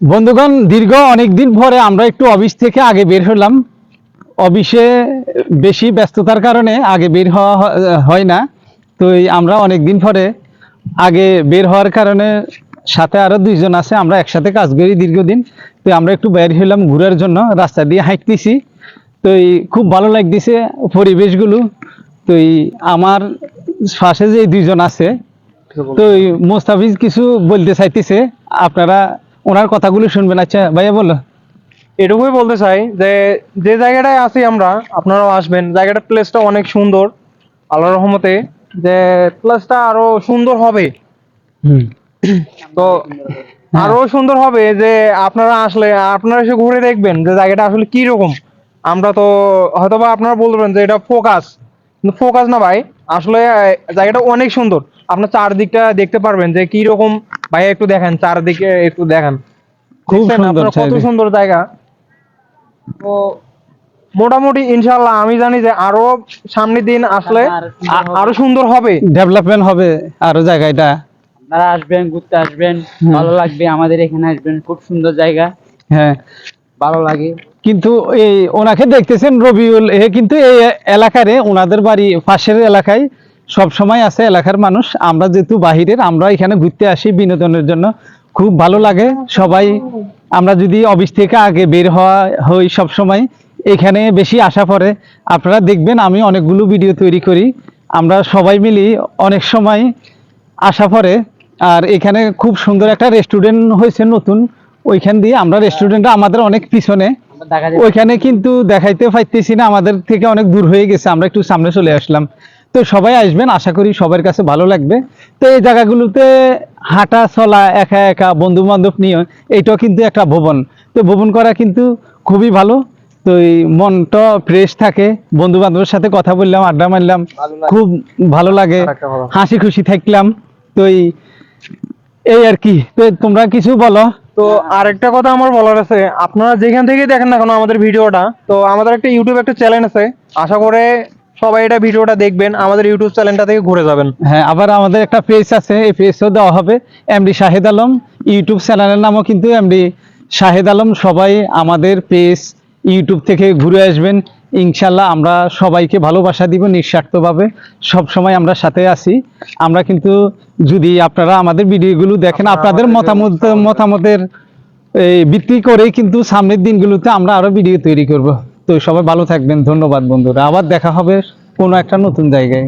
বন্ধুগণ দীর্ঘ অনেক দিন পরে আমরা একটু অফিস থেকে আগে বের হলাম। অফিসে বেশি ব্যস্ততার কারণে আগে বের হওয়া হয় না। তো এই আমরা অনেক দিন পরে আগে বের হওয়ার কারণে সাথে আরও দুইজন আছে আমরা একসাথে কাজ করি দীর্ঘদিন। তো আমরা একটু বের হলাম ঘুরার জন্য রাস্তা দিয়ে হাঁটতেছি। তো এই খুব ভালো লাগতেছে পরিবেশগুলো। তো এই আমার পাশে যে দুইজন আছে তো এই মোস্তাফিজ কিছু বলতে চাইতেছে। আপনারা ওনার কথাগুলো শুনবেন। আচ্ছা ভাইয়া বলো। এটুকুই বলতে চাই যে যে জায়গাটায় আছি আমরা আপনারাও আসবেন। জায়গাটা প্লেসটা অনেক সুন্দর আল্লাহর রহমতে। যে প্লেসটা আরও সুন্দর হবে। তো আরও সুন্দর হবে যে আপনারা আসলে আপনারা এসে ঘুরে দেখবেন যে জায়গাটা আসলে কি রকম আমরা তো হয়তোবা আপনারা বলবেন যে এটা ফোকাস কিন্তু ফোকাস না ভাই আসলে জায়গাটা অনেক সুন্দর। আপনার চারদিকটা দেখতে পারবেন যে কি রকম ভাই একটু দেখেন চারদিকে একটু দেখেন। খুব সুন্দর কত সুন্দর জায়গা? তো মোটামুটি ইনশাল্লাহ আমি জানি যে আরও সামনের দিন আসলে আরও সুন্দর হবে। ডেভেলপমেন্ট হবে। আরও জায়গাটা আপনারা আসবেন ঘুরতে আসবেন ভালো লাগবে আমাদের এখানে আসবেন খুব সুন্দর জায়গা। হ্যাঁ। ভালো লাগে। কিন্তু এই ওনাকে দেখতেছেন রবিউল এ কিন্তু এই এলাকারে ওনাদের বাড়ি পাশের এলাকায়। সব সময় আছে এলাকার মানুষ। আমরা যেহেতু বাহিরের, আমরা এখানে ঘুরতে আসি বিনোদনের জন্য। খুব ভালো লাগে সবাই। আমরা যদি অফিস থেকে আগে বের হওয়া হই সব সময়, এখানে বেশি আশা পড়ে। আপনারা দেখবেন আমি অনেকগুলো ভিডিও তৈরি করি। আমরা সবাই মিলি অনেক সময় আশা পড়ে। আর এখানে খুব সুন্দর একটা রেস্টুরেন্ট হয়েছে নতুন। ওইখান দিয়ে আমরা রেস্টুরেন্টটা আমাদের অনেক পিছনে। ওইখানে কিন্তু দেখাইতে পাইতেছি না, আমাদের থেকে অনেক দূর হয়ে গেছে। আমরা একটু সামনে চলে আসলাম। তো সবাই আসবেন আশা করি সবার কাছে ভালো লাগবে। তো এই জায়গাগুলোতে হাঁটা চলা একা একা বন্ধু বান্ধব নিয়ে এইটাও কিন্তু একটা ভবন। তো ভবন করা কিন্তু খুবই ভালো। তো এই মনটা ফ্রেশ থাকে। বন্ধু বান্ধবের সাথে কথা বললাম আড্ডা মারলাম খুব ভালো লাগে। হাসি খুশি থাকলাম। তো এই এই আর কি। তো তোমরা কিছু বলো। তো আরেকটা কথা আমার বলার আছে। আপনারা যেখান থেকে দেখেন না কেন আমাদের ভিডিওটা তো আমাদের একটা ইউটিউব একটা চ্যানেল আছে। আশা করে সবাই এটা ভিডিওটা দেখবেন আমাদের ইউটিউব চ্যানেলটা থেকে ঘুরে যাবেন। হ্যাঁ আবার আমাদের একটা পেজ আছে এই পেজও দেওয়া হবে এমডি শাহেদ আলম ইউটিউব চ্যানেলের নামও কিন্তু এমডি শাহেদ আলম সবাই আমাদের পেজ ইউটিউব থেকে ঘুরে আসবেন। ইনশাল্লাহ আমরা সবাইকে ভালোবাসা দিব নিঃস্বার্থভাবে। সব সময় আমরা সাথে আছি। আমরা কিন্তু যদি আপনারা আমাদের ভিডিওগুলো দেখেন আপনাদের মতামত মতামতের এই ভিত্তি করেই কিন্তু সামনের দিনগুলোতে আমরা আরও ভিডিও তৈরি করব। তো সবাই ভালো থাকবেন। ধন্যবাদ বন্ধুরা। আবার দেখা হবে কোনো একটা নতুন জায়গায়।